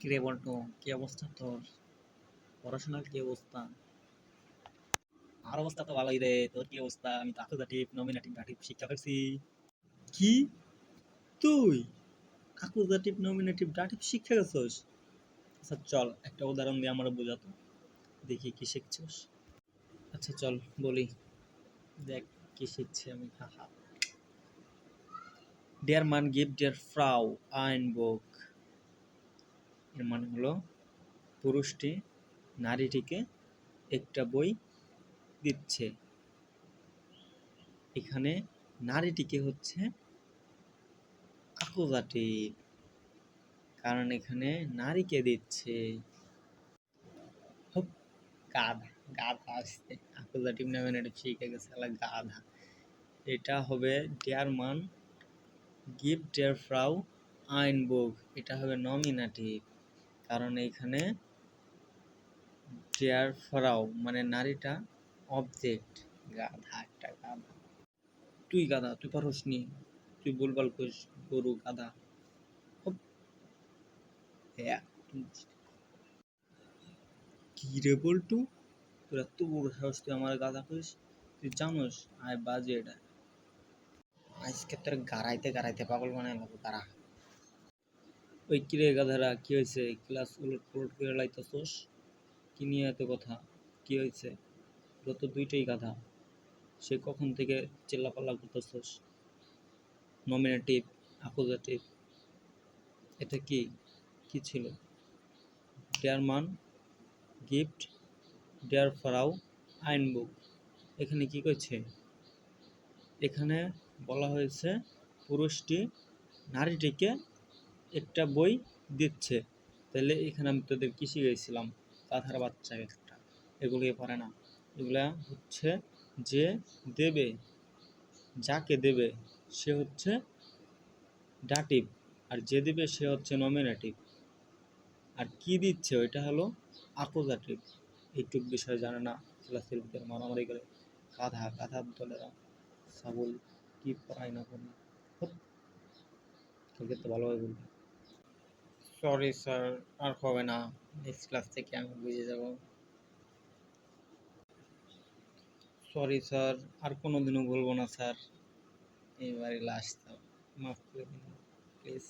কিরে বল্টু, কি অবস্থা তোর? পড়াশোনার কি অবস্থা? আর অবস্থা তো ভালোই রে, তোর কি অবস্থা? আমি তো আকুজাটিভ নমিনেটিভ ডাটিভ শিক্ষা করছি কি? তুই আকুজাটিভ নমিনেটিভ ডাটিভ শিক্ষা গেছস? আচ্ছা চল, একটা উদাহরণ দিয়ে আমরা বোঝাতো দেখি কি শিখছস। আচ্ছা চল, বলি। দেখ, কি শিখছি আমি, হা হা। ডিয়ার মান গিভ ডিয়ার ফ্রাউ আইন বুক এর মানে হলো পুরুষটি নারীটিকে একটা বই দিচ্ছে। এখানে নারীটিকে হচ্ছে আকুজাটিভ কারণ এখানে নারীকে দিচ্ছে। হুপ, গাধা গাধা আসছে। আকুজাটিভ নেবেন এটা শিখে গেছে গাধা। এটা হবে ডিয়ার মান গিভ ডিয়ার ফ্রাউ আইন বুক এটা হবে নমিনাটিভ কারণ এখানে ডিয়ার ফ্রাউ মানে নারীটা অবজেক্ট গাধা একটা গাধা। তুই গাধা তুই পারস নি। তুই বলবাল করিস গরু গাধা। হ্যাঁ, কি রে বলটু? তোর এত বড় সাহস তুই আমার গাধা করিস? তুই জানোস আয় বাজে এটা। আজকে তোর গাড়াইতে গাড়াইতে পাগল বানাই লাগবো তারা ওই কিরে গাধারা, কি হয়েছে? ক্লাস উলট পুলট করে লাইতেছোস? কি নিয়ে এত কথা? কি হয়েছে? তোরা তো দুইটাই গাধা। সে কখন থেকে চিল্লাপাল্লা করতেছোস? নমিনেটিভ অ্যাকুজেটিভ এটা কি? কি ছিল? ডেয়ার মান গিফট ডেয়ার ফরাও, আইন বুক। এখানে কি করছে এখানে বলা হয়েছে পুরুষটি নারীটিকে একটা বই দিচ্ছে। তাহলে এখানে আমি তোদের কি শিখেছিলাম কাঁথার বাচ্চা একটা। এগুলোকে পারে না। এগুলা হচ্ছে যে দেবে, যাকে দেবে, সে হচ্ছে ডাটিভ আর যে দেবে, সে হচ্ছে নমিনেটিভ আর কি দিচ্ছে? ওইটা হলো আকোজাটিভ এইটুক বিষয় জানে না ছেলেদের মারামারি করে কাঁধা গাধার দলেরা। ছাগল কি পড়ায় না করে কালকে তো ভালোভাবে বলবে। সরি স্যার আর হবে না। নেক্সট ক্লাস থেকে আমি বুঝে যাব। সরি স্যার আর কোনোদিনও বলব না স্যার এবারে লাস্ট মাফ করে দিন প্লিজ